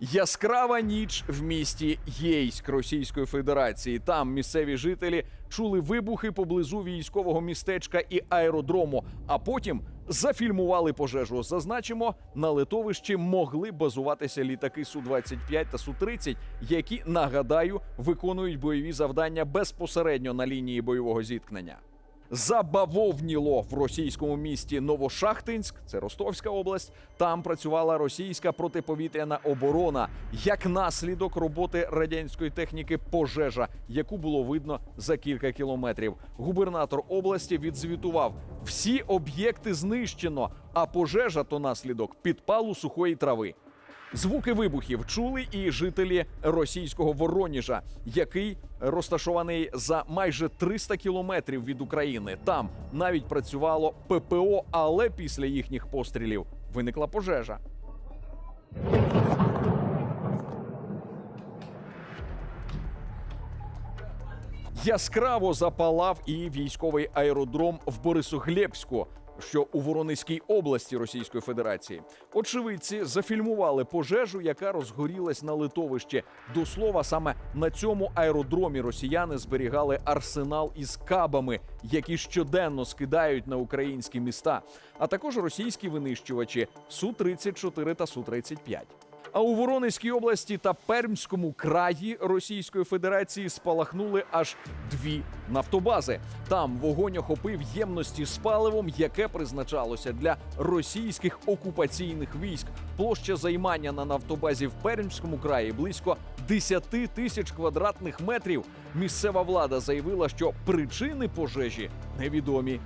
Яскрава ніч в місті Єйськ Російської Федерації. Там місцеві жителі чули вибухи поблизу військового містечка і аеродрому, а потім зафільмували пожежу. Зазначимо, на литовищі могли базуватися літаки Су-25 та Су-30, які нагадаю виконують бойові завдання безпосередньо на лінії бойового зіткнення. Забавовніло в російському місті Новошахтинськ, це Ростовська область. Там працювала російська протиповітряна оборона. Як наслідок роботи радянської техніки пожежа, яку було видно за кілька кілометрів. Губернатор області відзвітував: всі об'єкти знищено, а пожежа то наслідок підпалу сухої трави. Звуки вибухів чули і жителі російського Вороніжа, який розташований за майже 300 кілометрів від України. Там навіть працювало ППО, але після їхніх пострілів виникла пожежа. Яскраво запалав і військовий аеродром в Борисоглебську, що у Воронезькій області Російської Федерації. Очевидці зафільмували пожежу, яка розгорілась на литовищі. До слова, саме на цьому аеродромі росіяни зберігали арсенал із кабами, які щоденно скидають на українські міста, а також російські винищувачі Су 34 та Су 35 а у Воронезькій області та Пермському краї Російської Федерації спалахнули аж дві нафтобази. Там вогонь охопив ємності з паливом, яке призначалося для російських окупаційних військ. Площа займання на нафтобазі в Пермському краї близько 10 тисяч квадратних метрів. Місцева влада заявила, що причини пожежі невідомі.